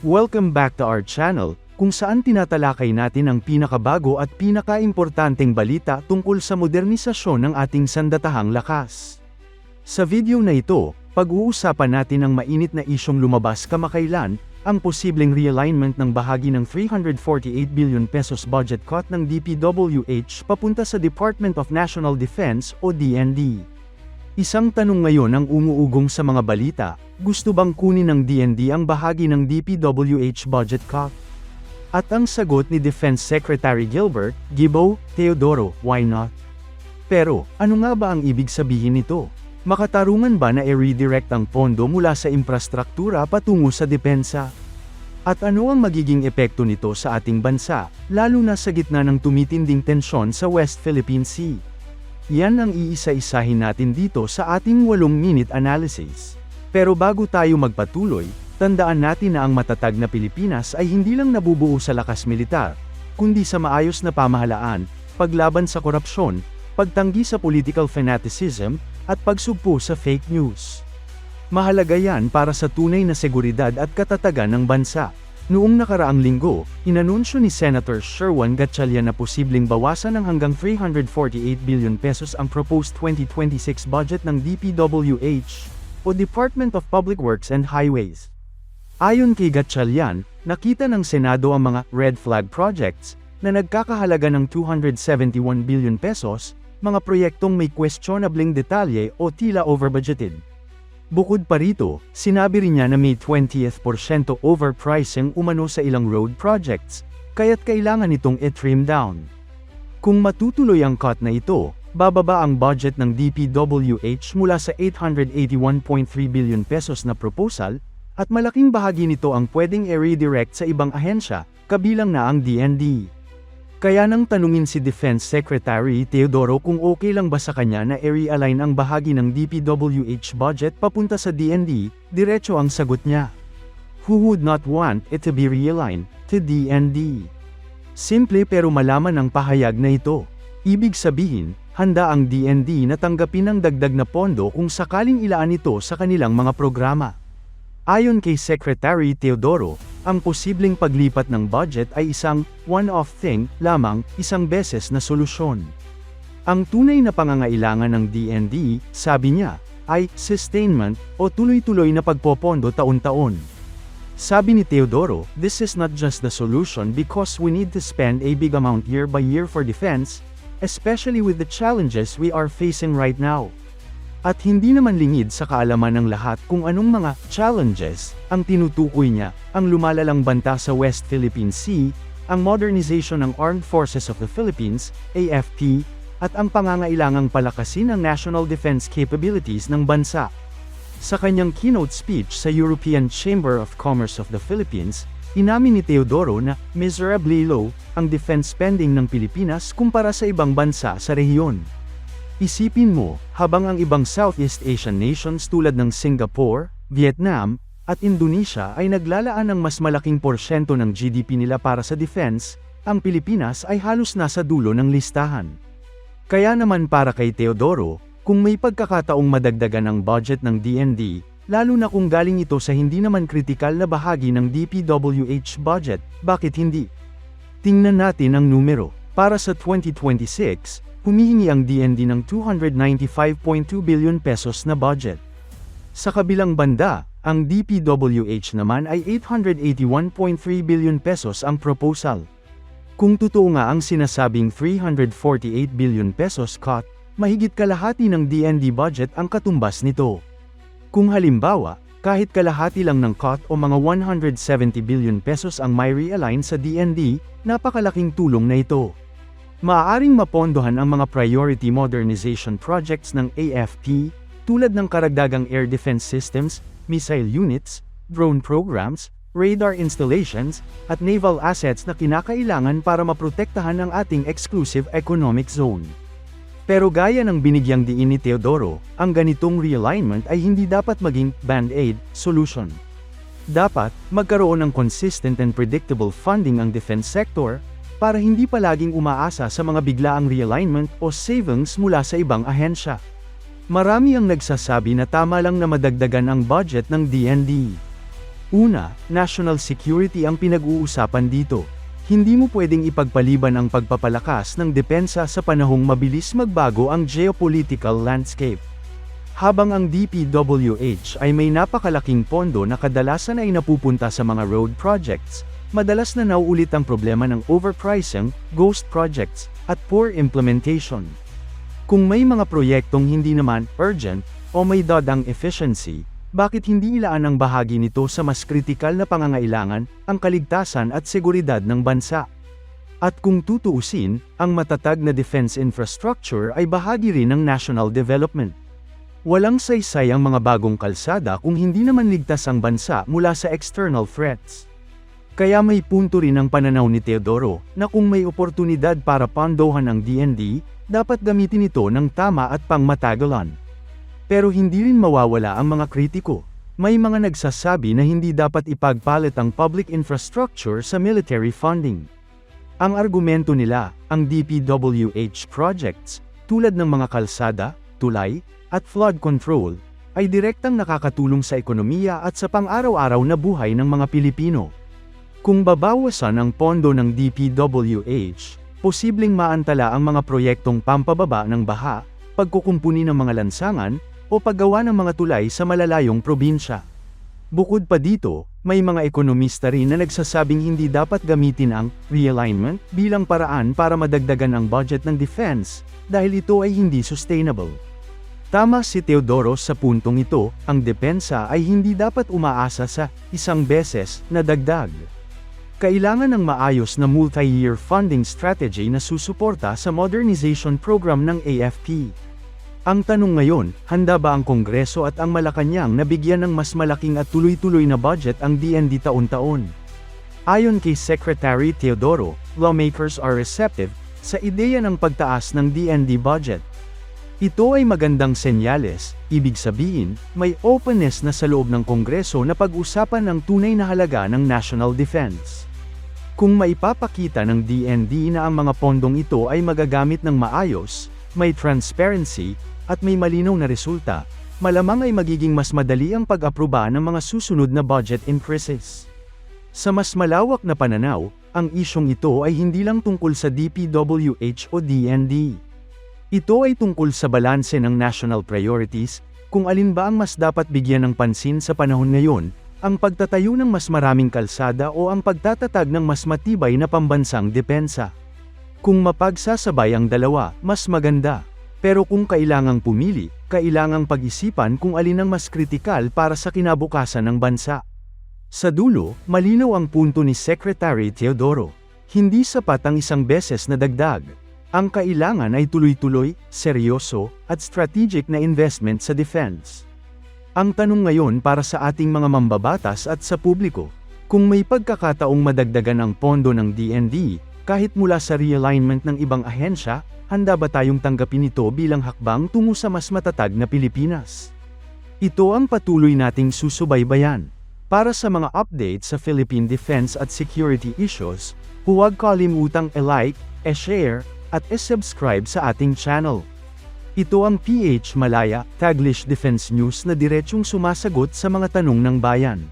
Welcome back to our channel, kung saan tinatalakay natin ang pinakabago at pinakaimportanteng balita tungkol sa modernisasyon ng ating sandatahang lakas. Sa video na ito, pag-uusapan natin ang mainit na isyong lumabas kamakailan, ang posibleng realignment ng bahagi ng 348 billion pesos budget cut ng DPWH papunta sa Department of National Defense o DND. Isang tanong ngayon ang umuugong sa mga balita, gusto bang kunin ng DND ang bahagi ng DPWH budget cut? At ang sagot ni Defense Secretary Gilbert, Gibo, Teodoro, why not? Pero, ano nga ba ang ibig sabihin nito? Makatarungan ba na i-redirect ang pondo mula sa infrastruktura patungo sa depensa? At ano ang magiging epekto nito sa ating bansa, lalo na sa gitna ng tumitinding tensyon sa West Philippine Sea? Yan ang iisa-isahin natin dito sa ating 8-minute analysis. Pero bago tayo magpatuloy, tandaan natin na ang matatag na Pilipinas ay hindi lang nabubuo sa lakas militar, kundi sa maayos na pamahalaan, paglaban sa korupsyon, pagtanggi sa political fanaticism, at pagsugpo sa fake news. Mahalaga yan para sa tunay na seguridad at katatagan ng bansa. Noong nakaraang linggo, inanunsyo ni Senator Sherwan Gatchalian na posibleng bawasan ng hanggang 348 billion pesos ang proposed 2026 budget ng DPWH, o Department of Public Works and Highways. Ayon kay Gatchalian, nakita ng Senado ang mga red flag projects na nagkakahalaga ng 271 billion pesos, mga proyektong may questionabling detalye o tila over-budgeted. Bukod pa rito, sinabi rin niya na may 20th porsyento overpricing umano sa ilang road projects, kaya't kailangan itong i-trim down. Kung matutuloy ang cut na ito, bababa ang budget ng DPWH mula sa 881.3 billion pesos na proposal, at malaking bahagi nito ang pwedeng i-redirect sa ibang ahensya, kabilang na ang DND. Kaya nang tanungin si Defense Secretary Teodoro kung okay lang ba sa kanya na i-realign ang bahagi ng DPWH budget papunta sa DND, diretso ang sagot niya. Who would not want it to be realigned to DND? Simple pero malaman ang pahayag na ito. Ibig sabihin, handa ang DND na tanggapin ang dagdag na pondo kung sakaling ilaan ito sa kanilang mga programa. Ayon kay Secretary Teodoro, ang posibleng paglipat ng budget ay isang one-off thing lamang, isang beses na solusyon. Ang tunay na pangangailangan ng DND, sabi niya, ay sustainment o tuloy-tuloy na pagpopondo taon-taon. Sabi ni Teodoro, this is not just the solution because we need to spend a big amount year by year for defense, especially with the challenges we are facing right now. At hindi naman lingid sa kaalaman ng lahat kung anong mga challenges ang tinutukoy niya, ang lumalalang banta sa West Philippine Sea, ang modernization ng Armed Forces of the Philippines, AFP, at ang pangangailangang palakasin ang national defense capabilities ng bansa. Sa kanyang keynote speech sa European Chamber of Commerce of the Philippines, inamin ni Teodoro na miserably low ang defense spending ng Pilipinas kumpara sa ibang bansa sa rehiyon. Isipin mo, habang ang ibang Southeast Asian nations tulad ng Singapore, Vietnam, at Indonesia ay naglalaan ng mas malaking porsyento ng GDP nila para sa defense, ang Pilipinas ay halos nasa dulo ng listahan. Kaya naman para kay Teodoro, kung may pagkakataong madagdagan ang budget ng DND, lalo na kung galing ito sa hindi naman kritikal na bahagi ng DPWH budget, bakit hindi? Tingnan natin ang numero. Para sa 2026, humihingi ang DND ng 295.2 billion pesos na budget. Sa kabilang banda, ang DPWH naman ay 881.3 billion pesos ang proposal. Kung totoo nga ang sinasabing 348 billion pesos cut, mahigit kalahati ng DND budget ang katumbas nito. Kung halimbawa, kahit kalahati lang ng cut o mga 170 billion pesos ang may realign sa DND, napakalaking tulong na ito. Maaaring mapondohan ang mga priority modernization projects ng AFP, tulad ng karagdagang air defense systems, missile units, drone programs, radar installations, at naval assets na kinakailangan para maprotektahan ang ating exclusive economic zone. Pero gaya ng binigyang diin ni Teodoro, ang ganitong realignment ay hindi dapat maging band-aid solution. Dapat, magkaroon ng consistent and predictable funding ang defense sector, para hindi palaging umaasa sa mga biglaang realignment o savings mula sa ibang ahensya. Marami ang nagsasabi na tama lang na madagdagan ang budget ng DND. Una, national security ang pinag-uusapan dito. Hindi mo pwedeng ipagpaliban ang pagpapalakas ng depensa sa panahong mabilis magbago ang geopolitical landscape. Habang ang DPWH ay may napakalaking pondo na kadalasan ay napupunta sa mga road projects, madalas na nauulit ang problema ng overpricing, ghost projects, at poor implementation. Kung may mga proyektong hindi naman urgent o may dodang efficiency, bakit hindi ilaan ang bahagi nito sa mas kritikal na pangangailangan, ang kaligtasan at seguridad ng bansa? At kung tutuusin, ang matatag na defense infrastructure ay bahagi rin ng national development. Walang saysay ang mga bagong kalsada kung hindi naman ligtas ang bansa mula sa external threats. Kaya may punto rin ang pananaw ni Teodoro, na kung may oportunidad para pandohan ang DND, dapat gamitin ito ng tama at pangmatagalan. Pero hindi rin mawawala ang mga kritiko. May mga nagsasabi na hindi dapat ipagpalit ang public infrastructure sa military funding. Ang argumento nila, ang DPWH projects, tulad ng mga kalsada, tulay, at flood control, ay direktang nakakatulong sa ekonomiya at sa pang-araw-araw na buhay ng mga Pilipino. Kung babawasan ang pondo ng DPWH, posibleng maantala ang mga proyektong pampababa ng baha, pagkukumpuni ng mga lansangan, o paggawa ng mga tulay sa malalayong probinsya. Bukod pa dito, may mga ekonomista rin na nagsasabing hindi dapat gamitin ang realignment bilang paraan para madagdagan ang budget ng defense, dahil ito ay hindi sustainable. Tama si Teodoro sa puntong ito, ang depensa ay hindi dapat umaasa sa isang beses na dagdag. Kailangan ng maayos na multi-year funding strategy na susuporta sa modernization program ng AFP. Ang tanong ngayon, handa ba ang Kongreso at ang Malacanang na bigyan ng mas malaking at tuloy-tuloy na budget ang DND taon-taon? Ayon kay Secretary Teodoro, lawmakers are receptive sa ideya ng pagtaas ng DND budget. Ito ay magandang senyales, ibig sabihin, may openness na sa loob ng Kongreso na pag-usapan ang tunay na halaga ng national defense. Kung maipapakita ng DND na ang mga pondong ito ay magagamit ng maayos, may transparency, at may malinaw na resulta, malamang ay magiging mas madali ang pag-aproba ng mga susunod na budget increases. Sa mas malawak na pananaw, ang isyong ito ay hindi lang tungkol sa DPWH o DND. Ito ay tungkol sa balanse ng national priorities, kung alin ba ang mas dapat bigyan ng pansin sa panahon ngayon, ang pagtatayo ng mas maraming kalsada o ang pagtatatag ng mas matibay na pambansang depensa. Kung mapagsasabay ang dalawa, mas maganda. Pero kung kailangang pumili, kailangang pag-isipan kung alin ang mas kritikal para sa kinabukasan ng bansa. Sa dulo, malinaw ang punto ni Secretary Teodoro. Hindi sapat ang isang beses na dagdag. Ang kailangan ay tuloy-tuloy, seryoso, at strategic na investment sa defense. Ang tanong ngayon para sa ating mga mambabatas at sa publiko, kung may pagkakataong madagdagan ang pondo ng DND, kahit mula sa realignment ng ibang ahensya, handa ba tayong tanggapin ito bilang hakbang tungo sa mas matatag na Pilipinas? Ito ang patuloy nating susubaybayan. Para sa mga update sa Philippine defense at security issues, huwag kalimutang e-like, e-share, at e-subscribe sa ating channel. Ito ang PH Malaya, Taglish Defense News na diretsyong sumasagot sa mga tanong ng bayan.